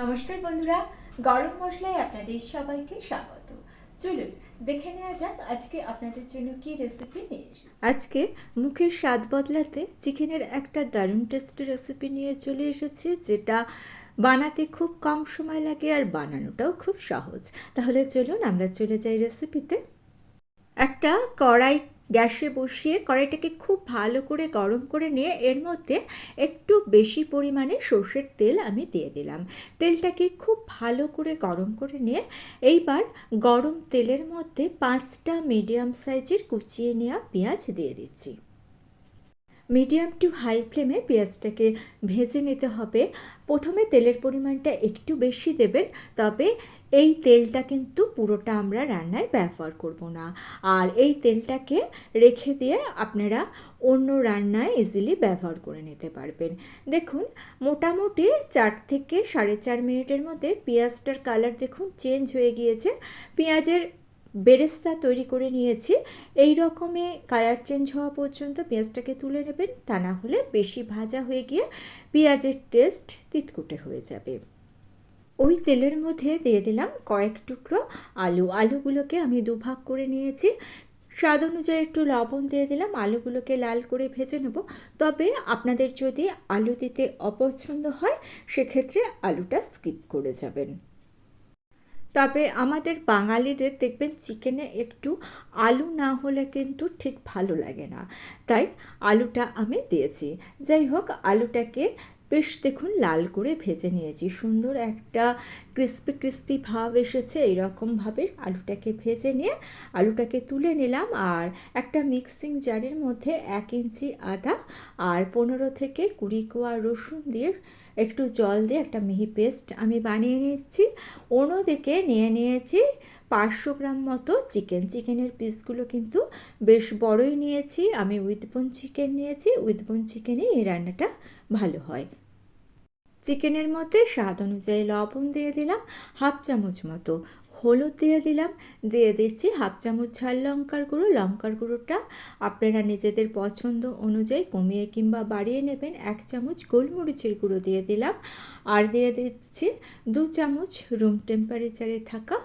নমস্কার বন্ধুরা গরম মশলায় আপনাদের সবাইকে স্বাগত। চলুন, দেখে নেওয়া যাক আজকে আপনাদের জন্য কি রেসিপি নিয়ে এসেছি। আজকে মুখের স্বাদ বদলাতে চিকেনের একটা দারুণ টেস্টি রেসিপি নিয়ে চলে এসেছি, যেটা বানাতে খুব কম সময় লাগে আর বানানোটাও খুব সহজ। তাহলে চলুন আমরা চলে যাই রেসিপিতে একটা কড়াই গ্যাসে বসিয়ে কড়াইটাকে খুব ভালো করে গরম করে নিয়ে এর মধ্যে একটু বেশি পরিমাণে সর্ষের তেল আমি দিয়ে দিলাম। তেলটাকে খুব ভালো করে গরম করে নিয়ে এইবার গরম তেলের মধ্যে পাঁচটা মিডিয়াম সাইজের কুচিয়ে নেওয়া পেঁয়াজ দিয়ে দিচ্ছি। মিডিয়াম টু হাই ফ্লেমে পেঁয়াজটাকে ভেজে নিতে হবে। প্রথমে তেলের পরিমাণটা একটু বেশি দেবেন, তবে এই তেলটা কিন্তু পুরোটা আমরা রান্নায় ব্যবহার করব না। আর এই তেলটাকে রেখে দিয়ে আপনারা অন্য রান্নায় ইজিলি ব্যবহার করে নিতে পারবেন। দেখুন, মোটামুটি চার থেকে সাড়ে চার মিনিটের মধ্যে পেঁয়াজটার কালার দেখুন চেঞ্জ হয়ে গিয়েছে। পেঁয়াজের বেরেস্তা তৈরি করে নিয়েছি। এই রকমে কালার চেঞ্জ হওয়া পর্যন্ত পেঁয়াজটাকে তুলে নেবেন। তা না হলে বেশি ভাজা হয়ে গিয়ে পেঁয়াজের টেস্ট তিতকুটে হয়ে যাবে। ওই তেলের মধ্যে দিয়ে দিলাম কয়েক টুকরো আলু। আলুগুলোকে আমি দুভাগ করে নিয়েছি। স্বাদ অনুযায়ী একটু লবণ দিয়ে দিলাম। আলুগুলোকে লাল করে ভেজে নেব। তবে আপনাদের যদি আলু দিতে অপছন্দ হয়, সেক্ষেত্রে আলুটা স্কিপ করে যাবেন। তবে আমাদের বাঙালিদের দেখবেন চিকেনে একটু আলু না হলে কিন্তু ঠিক ভালো লাগে না। তাই আলুটা আমি দিয়েছি। যাই হোক, আলুটাকে বেশ দেখুন লাল করে ভেজে নিয়েছি। সুন্দর একটা ক্রিস্পি ক্রিস্পি ভাব এসেছে এইরকমভাবে আলুটাকে ভেজে নিয়ে আলুটাকে তুলে নিলাম আর একটা মিক্সিং জারের মধ্যে এক ইঞ্চি আদা আর পনেরো থেকে কুড়ি কোয়া রসুন দিয়ে একটু জল দিয়ে একটা মিহি পেস্ট আমি বানিয়ে নিচ্ছি অন্যদিকে নিয়ে নিয়েছি পাঁচশো গ্রাম মতো চিকেন। চিকেনের পিসগুলো কিন্তু বেশ বড়ই নিয়েছি। আমি উইথ বোন চিকেন নিয়েছি। উইথ বোন চিকেনে এই রান্নাটা ভালো হয়। চিকেনের মধ্যে স্বাদ অনুযায়ী লবণ দিয়ে দিলাম হাফ চামচ মতো। হলুদ দিয়ে দিলাম, দিয়ে দিচ্ছি হাফ চামচ ঝাল লঙ্কার গুঁড়ো। লঙ্কার গুঁড়োটা আপনারা নিজেদের পছন্দ অনুযায়ী কমিয়ে কিংবা বাড়িয়ে নেবেন। এক চামচ গোলমরিচের গুঁড়ো দিয়ে দিলাম। আর দিয়ে দিচ্ছি দু চামচ রুম টেম্পারেচারে থাকা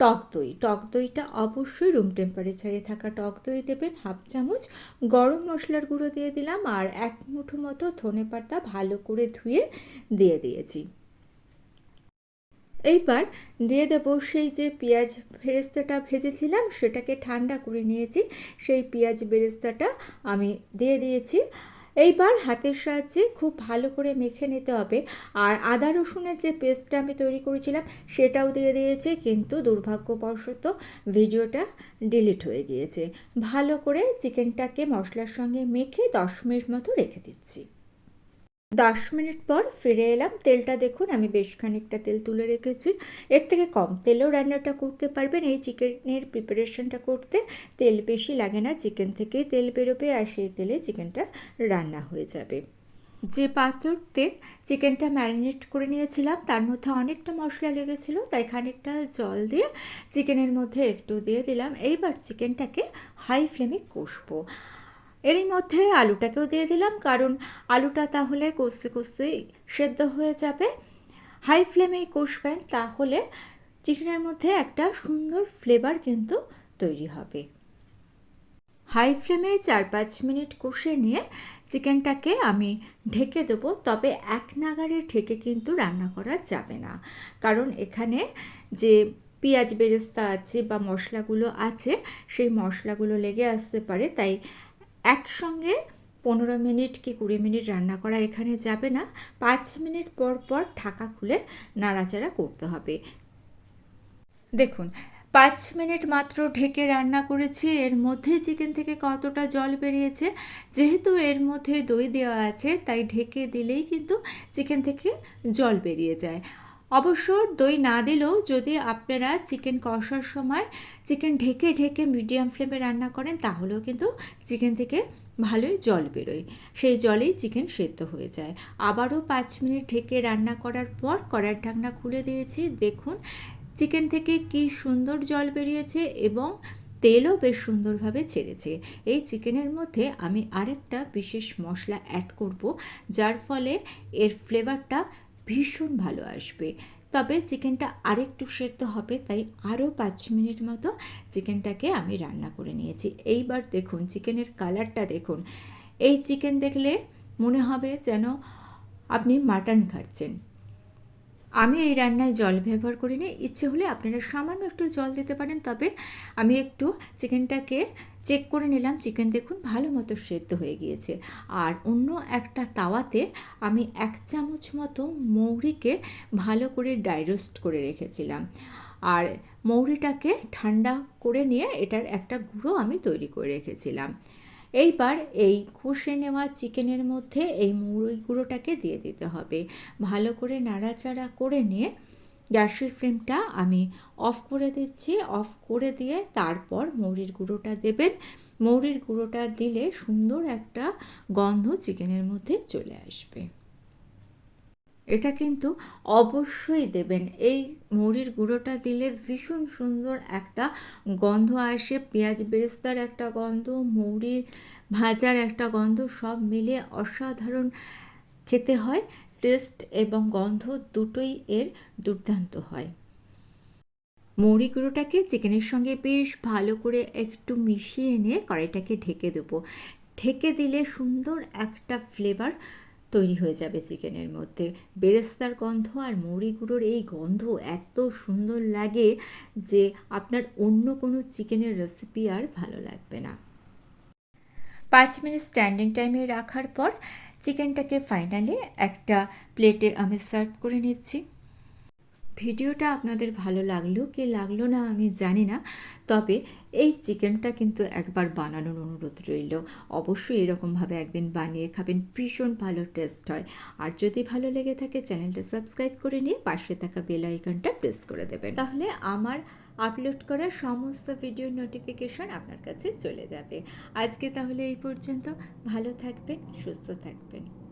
টক দই। টক দইটা অবশ্যই রুম টেম্পারেচারে থাকা টক দই দেবেন। হাফ চামচ গরম মশলার গুঁড়ো দিয়ে দিলাম। আর এক মুঠো মতো ধনে পাতা ভালো করে ধুয়ে দিয়ে দিয়েছি। এইবার দিয়ে দেবো সেই যে পেঁয়াজ বেরেস্তাটা ভেজেছিলাম, সেটাকে ঠান্ডা করে নিয়েছি। সেই পেঁয়াজ বেরেস্তাটা আমি দিয়ে দিয়েছি। এইবার হাতের সাহায্যে খুব ভালো করে মেখে নিতে হবে। আর আদা রসুনের যে পেস্টটা আমি তৈরি করেছিলাম, সেটাও দিয়ে দিয়েছি, কিন্তু দুর্ভাগ্যবশত ভিডিওটা ডিলিট হয়ে গিয়েছে। ভালো করে চিকেনটাকে মশলার সঙ্গে মেখে দশ মিনিট মতো রেখে দিচ্ছি। দশ মিনিট পর ফিরে এলাম। তেলটা দেখুন, আমি বেশ খানিকটা তেল তুলে রেখেছি। এর থেকে কম তেলেও রান্নাটা করতে পারবেন এই চিকেনের প্রিপারেশনটা করতে। তেল বেশি লাগে না, চিকেন থেকেই তেল বেরোবে আর সেই তেলে চিকেনটা রান্না হয়ে যাবে। যে পাত্রতে চিকেনটা ম্যারিনেট করে নিয়েছিলাম, তার মধ্যে অনেকটা মশলা লেগেছিলো, তাই খানিকটা জল দিয়ে চিকেনের মধ্যে একটু দিয়ে দিলাম। এইবার চিকেনটাকে হাই ফ্লেমে কষবো। এরই মধ্যে আলুটাকেও দিয়ে দিলাম, কারণ আলুটা তাহলে কষতে কষতে সেদ্ধ হয়ে যাবে। হাই ফ্লেমেই কষবেন, তাহলে চিকেনের মধ্যে একটা সুন্দর ফ্লেভার কিন্তু তৈরি হবে। হাই ফ্লেমে চার পাঁচ মিনিট কষে নিয়ে চিকেনটাকে আমি ঢেকে দেবো, তবে এক নাগারে ঢেকে কিন্তু রান্না করা যাবে না। কারণ এখানে যে পেঁয়াজ বেরেস্তা আছে বা মশলাগুলো আছে, সেই মশলাগুলো লেগে আসতে পারে, তাই একসঙ্গে পনেরো মিনিট কি কুড়ি মিনিট রান্না করা এখানে যাবে না। পাঁচ মিনিট পর পর ঢাকা খুলে নাড়াচাড়া করতে হবে। দেখুন, পাঁচ মিনিট মাত্র ঢেকে রান্না করেছি। এর মধ্যে চিকেন থেকে কতটা জল বেরিয়েছে? যেহেতু এর মধ্যে দই দেওয়া আছে, তাই ঢেকে দিলেই কিন্তু চিকেন থেকে জল বেরিয়ে যায়। অবশ্য দই না দিলেও যদি আপনারা চিকেন কষার সময় চিকেন ঢেকে ঢেকে মিডিয়াম ফ্লেমে রান্না করেন, তাহলেও কিন্তু চিকেন থেকে ভালোই জল বেরোয়। সেই জলেই চিকেন সেদ্ধ হয়ে যায়। আবারও পাঁচ মিনিট ঢেকে রান্না করার পর কড়ার ঢাকনা খুলে দিয়েছি। দেখুন চিকেন থেকে কি সুন্দর জল বেরিয়েছে এবং তেলও বেশ সুন্দরভাবে ছেড়েছে। এই চিকেনের মধ্যে আমি আরেকটা বিশেষ মশলা অ্যাড করব, যার ফলে এর ফ্লেভারটা ভীষণ ভালো আসবে। তবে চিকেনটা আরেকটু সেদ্ধ হবে, তাই আরও পাঁচ মিনিট মতো চিকেনটাকে আমি রান্না করে নিয়েছি। এইবার দেখুন, চিকেনের কালারটা দেখুন। এই চিকেন দেখলে মনে হবে যেন আপনি মাটন খাচ্ছেন। আমি এই রান্নায় জল ব্যবহার করিনি। ইচ্ছে হলে আপনারা সামান্য একটু জল দিতে পারেন, তবে আমি একটু চিকেনটাকে চেক করে নিলাম। চিকেন দেখুন ভালো মতো সেদ্ধ হয়ে গিয়েছে। আর অন্য একটা তাওয়াতে আমি এক চামচ মতো মৌরিকে ভালো করে ডাইরোস্ট করে রেখেছিলাম। আর মৌরিটাকে ঠান্ডা করে নিয়ে এটার একটা গুঁড়ো আমি তৈরি করে রেখেছিলাম। এইবার এই কষে নেওয়া চিকেনের মধ্যে এই মুড়ি গুঁড়োটাকে দিয়ে দিতে হবে। ভালো করে নাড়াচাড়া করে নিয়ে গ্যাসের ফ্লেমটা আমি অফ করে দিচ্ছি। অফ করে দিয়ে তারপর মৌরির গুঁড়োটা দেবেন। মৌরির গুঁড়োটা দিলে সুন্দর একটা গন্ধ চিকেনের মধ্যে চলে আসবে। এটা কিন্তু অবশ্যই দেবেন। এই মুড়ির গুঁড়োটা দিলে ভীষণ সুন্দর একটা গন্ধ আসে, পেঁয়াজ বেরেস্তার একটা গন্ধ মৌরির ভাজার একটা গন্ধ, সব মিলে অসাধারণ খেতে হয়, টেস্ট এবং গন্ধ দুটোই এর দুর্দান্ত হয়। মৌরি গুঁড়োটাকে চিকেনের সঙ্গে বেশ ভালো করে একটু মিশিয়ে নিয়ে কড়াইটাকে ঢেকে দেবো। ঢেকে দিলে সুন্দর একটা ফ্লেভার তৈরি হয়ে যাবে চিকেনের মধ্যে। বেরেস্তার গন্ধ আর মৌরি গুঁড়োর এই গন্ধ এত সুন্দর লাগে যে আপনার অন্য কোনো চিকেনের রেসিপি আর ভালো লাগবে না। পাঁচ মিনিট স্ট্যান্ডিং টাইমে রাখার পর চিকেনটাকে ফাইনালি একটা প্লেটে আমি সার্ভ করে নিচ্ছি। ভিডিওটা আপনাদের ভালো লাগল, কি লাগল না আমি জানি না, তবে এই চিকেনটা কিন্তু একবার বানানোর অনুরোধ রইল। অবশ্যই এরকমভাবে একদিন বানিয়ে খাবেন, ভীষণ ভালো টেস্ট হয়। আর যদি ভালো লেগে থাকে চ্যানেলটা সাবস্ক্রাইব করে নিয়ে পাশে থাকা বেল আইকনটা প্রেস করে দেবেন। তাহলে আমার আপলোড করা সমস্ত ভিডিওর নোটিফিকেশন আপনার কাছে চলে যাবে। আজকে তাহলে এই পর্যন্ত, ভালো থাকবেন, সুস্থ থাকবেন।